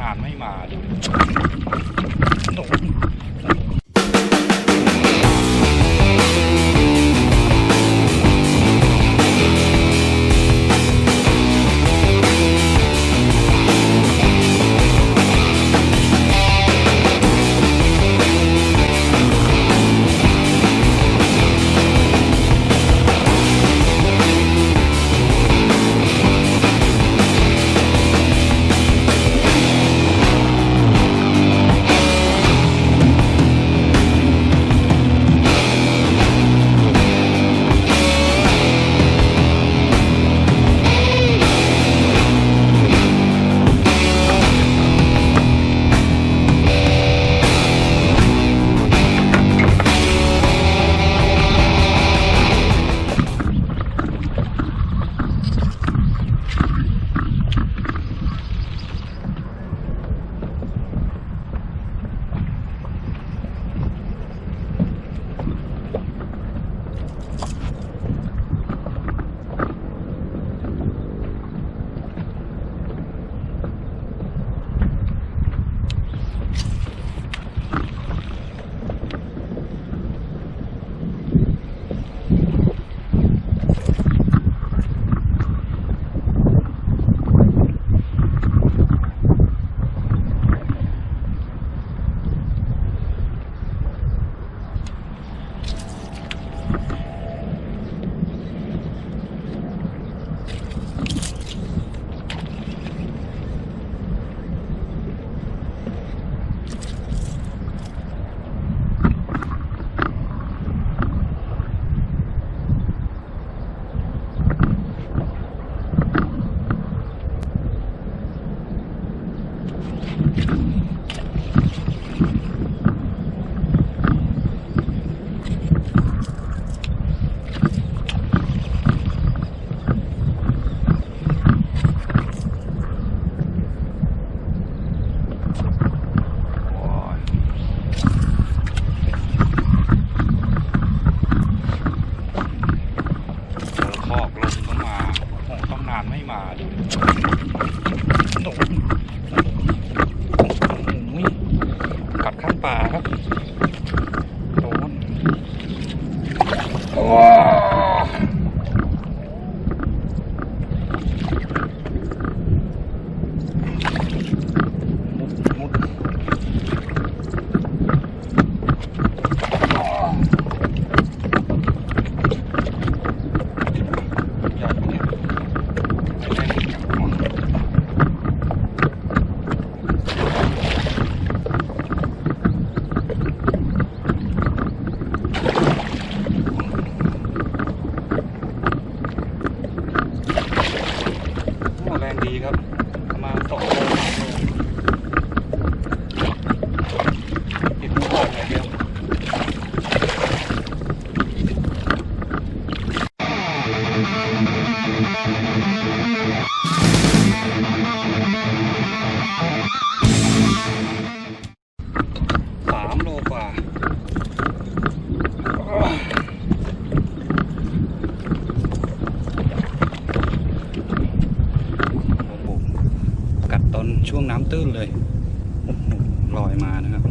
นานไม่มาดูโน่น ป่าครับโดนโอ้มุดมุด ใหญ่เนี่ยไม่ได้จับโอ้แรง ดีครับ ประมาณสองโลติดมือก่อนอย่างเดียว สามโลกว่าโอ้โหกัดตอ น้ำตื้นเลยลอยมานะครับ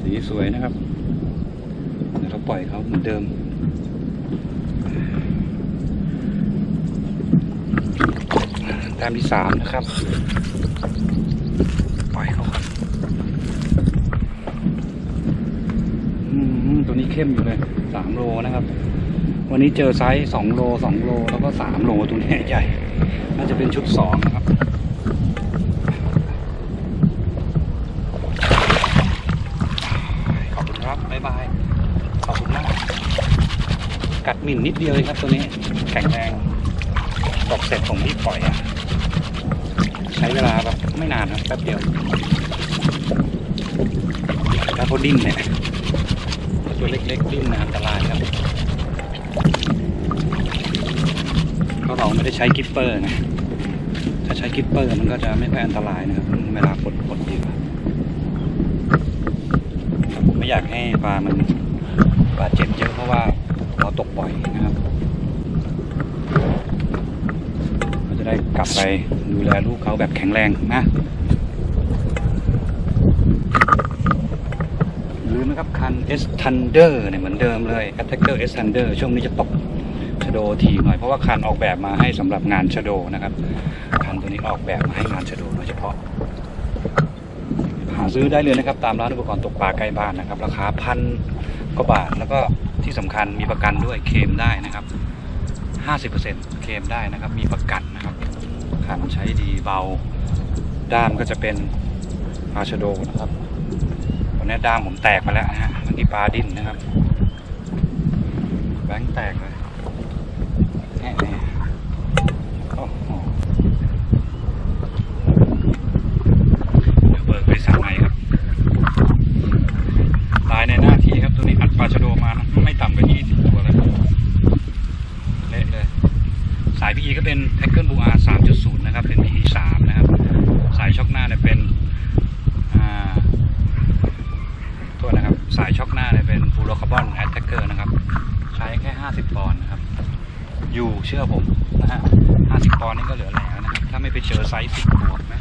สีสวยนะครับ เดี๋ยวเราปล่อยเขาเหมือนเดิมแต้มที่สามนะครับ ปล่อยเขาครับอืมตัว นี้เข้มอยู่เลยสามโลนะครับ วันนี้เจอไซส์สองโลสองโลแล้วก็สามโลตัวนี้ใหญ่ น่าจะเป็นชุดสองครับขอบคุณครับบ๊ายบายขอบคุณมากกัดหมิ่นนิดเดียวเองครับตัวนี้แข็งแรงตกเสร็จผมรีบปล่อยอะใช้เวลาแบบไม่นานนะแป๊บเดียวถ้าเขาดิ้นเนี่ย ตัวเล็กๆดิ้นนะอันตรายครับเพราะเราไม่ได้ใช้กิปเปอร์ไงถ้าใช้กิปเปอร์มันก็จะไม่ค่อยอันตรายนะครับเวลากดกดเหยื่ออยากให้ปลามันบาดเจ็บเยอะเพราะว่าเราตกบ่อยนะครับเราจะได้กลับไปดูแลลูกเขาแบบแข็งแรงนะอย่าลืมนะ ครับคัน S Thunder เนี่ยเหมือนเดิมเลย Attacker S Thunder ช่วงนี้จะตกชโดทีหน่อยเพราะว่าคันออกแบบมาให้สำหรับงานชโดนะครับ คันตัวนี้ออกแบบมาให้งานชโดโดยเฉพาะ หาซื้อได้เลยนะครับ ตามร้านอุปกรณ์ตกปลาใกล้บ้านนะครับ ราคาพันกว่าบาทแล้วก็ที่สำคัญมีประกันด้วยเคลมได้นะครับ 50%เคลมได้นะครับมีประกันนะครับคันใช้ดีเบาด้ามก็จะเป็นปลาชโดนะครับ ด้ามผมแตกมาแล้วนะฮะเมื่อกี้ปลาดิ้นนะครับ แบงค์แตกเลยแน่ๆโอ้โห เดี๋ยวเบิกไปสั่งใหม่ครับตายในหน้าที่ครับตัวนี้อัดปลาชะโดมานะไม่ต่ำกว่า20ตัวแล้วเละเลย สาย PE ก็เป็น t a c k l e b u r 3.0 นะครับ เป็น PE 3 นะครับ สายช็อคหน้าเนี่ยเป็น อ่าโทษนะครับ สายช็อคหน้าเนี่ยเป็นฟูโรคาร์บอนแอตแทกเกอร์นะครับ ใช้แค่ 50 ปอนด์นะครับ อยู่ เชื่อผมนะฮะ50ปอนด์นี่ก็เหลือแหลวนะครับถ้าไม่ไปเจอไซส์10บวกนะ